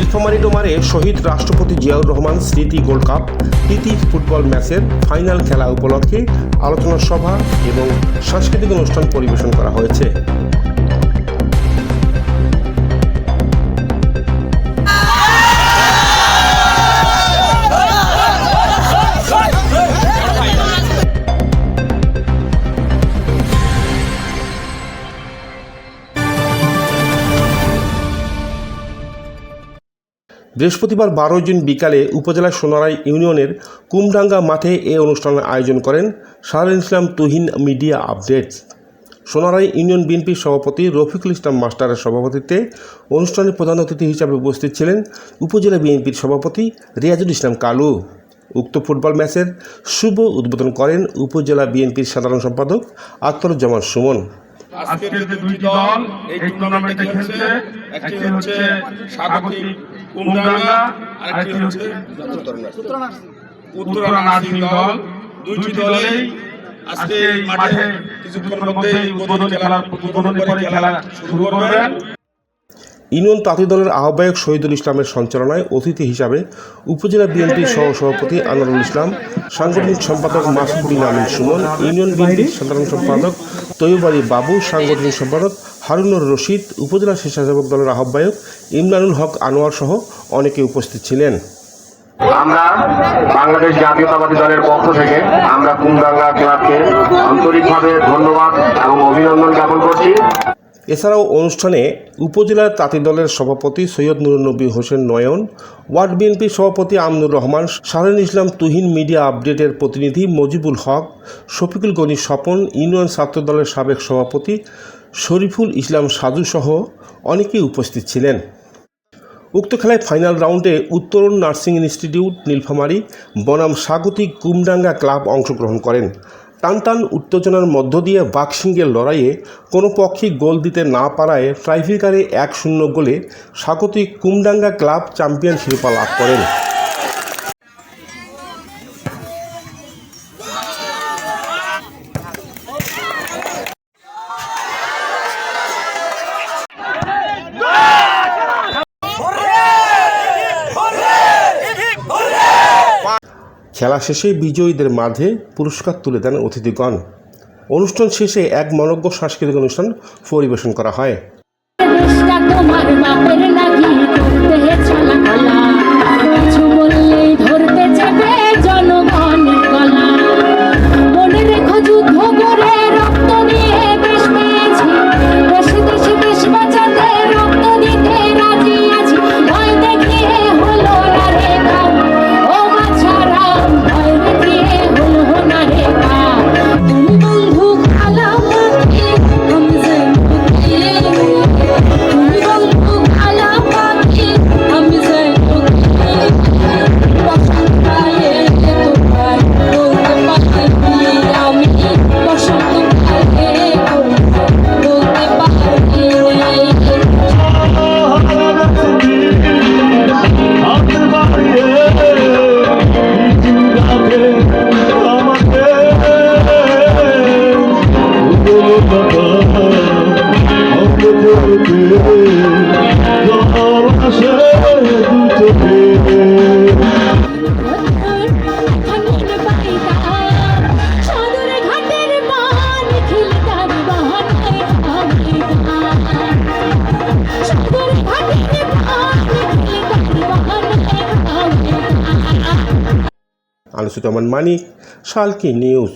নীলফামারী ডোমারে শহীদ রাষ্ট্রপতি জিয়াউর রহমান স্মৃতি gold cup প্রীতি ফুটবল ম্যাচের ফাইনাল খেলা উপলক্ষে আলোচনা সভা এবং সাংস্কৃতিক অনুষ্ঠান পরিবেশন করা হয়েছে। বৃহস্পতিবার বারো জুন বিকালে উপজেলা সোনারাই ইউনিয়নের কুমডাঙ্গা মাঠে এ অনুষ্ঠানের আয়োজন করেন Shahrul Islam Tuhin media updates. Sonarai union বিএনপির সভাপতি রফিকুল ইসলাম মাস্টারের সভাপতিত্বে অনুষ্ঠানে প্রধান অতিথি হিসাবে উপস্থিত ছিলেন উপজেলা বিএনপির সভাপতি রিয়াজুল ইসলাম কালু। উক্ত ফুটবল ম্যাচের শুভ উদ্বোধন করেন উপজেলা বিএনপির সাধারণ সম্পাদক আখতারুজ্জামান সুমন। আজকের যে দুইটি দল এই টুর্নামেন্টে খেলছে একটি হচ্ছে স্বাগতিক কুমডাঙ্গা আরেকটি হচ্ছে উত্তরা নার্সিং দল। দুইটি দলেই আজকে মাঠে কিছুক্ষণের মধ্যেই উদ্বোধনী খেলা উদ্বোধনী করে খেলা শুরু করবেন। ইউনিয়ন তাঁতি দলের আহ্বায়ক শহীদুল ইসলামের সঞ্চালনায় অতিথি হিসাবে উপজেলা বিএনপির সহ সভাপতি আনোয়ারুল ইসলাম, সাংগঠনিক সম্পাদক মাসুদ বিন আমিন সুমন, ইউনিয়ন বিএনপির সাধারণ সম্পাদক তৈবাড়ি বাবু, সাংগঠনিক সম্পাদক হারুনুর রশিদ, উপজেলা স্বেচ্ছাসেবক দলের আহ্বায়ক ইমরানুল হক আনোয়ার সহ অনেকে উপস্থিত ছিলেন। আমরা বাংলাদেশ জাতীয়তাবাদী দলের পক্ষ থেকে আমরা কুমডাঙ্গা ক্লাবকে আন্তরিকভাবে ধন্যবাদ এবং অভিনন্দন জ্ঞাপন করছি। এছাড়াও অনুষ্ঠানে উপজেলা তাঁতি দলের সভাপতি সৈয়দ নুরনবী হোসেন নয়ন, ওয়ার্ড বিএনপির সভাপতি আমনুর রহমান শাহরুল ইসলাম তুহিন মিডিয়া আপডেটের প্রতিনিধি মজিবুল হক, শফিকুল গনি স্বপন, ইউনিয়ন ছাত্র দলের সাবেক সভাপতি শরীফুল ইসলাম সাজু সহ অনেকেই উপস্থিত ছিলেন। উক্ত খেলায় ফাইনাল রাউন্ডে উত্তরণ নার্সিং ইনস্টিটিউট, নীলফামারী, বনাম স্বাগতিক, কুমডাঙ্গা ক্লাব অংশগ্রহণ করেন। টানটান উত্তেজনার মধ্য দিয়ে বাক্সিংয়ের লড়াইয়ে কোনো পক্ষই গোল দিতে না পারায় ট্রাইফিকারে এক শূন্য গোলে স্বাগতিক কুমডাঙ্গা ক্লাব চ্যাম্পিয়ন শিরোপা লাভ করেন। খেলা শেষে বিজয়ীদের মাঝে পুরস্কার তুলে দেন অতিথিগণ। অনুষ্ঠান শেষে এক মনজ্ঞ সাংস্কৃতিক অনুষ্ঠান পরিবেশন করা হয়। আলোচিত মানিক শালকি নিউজ।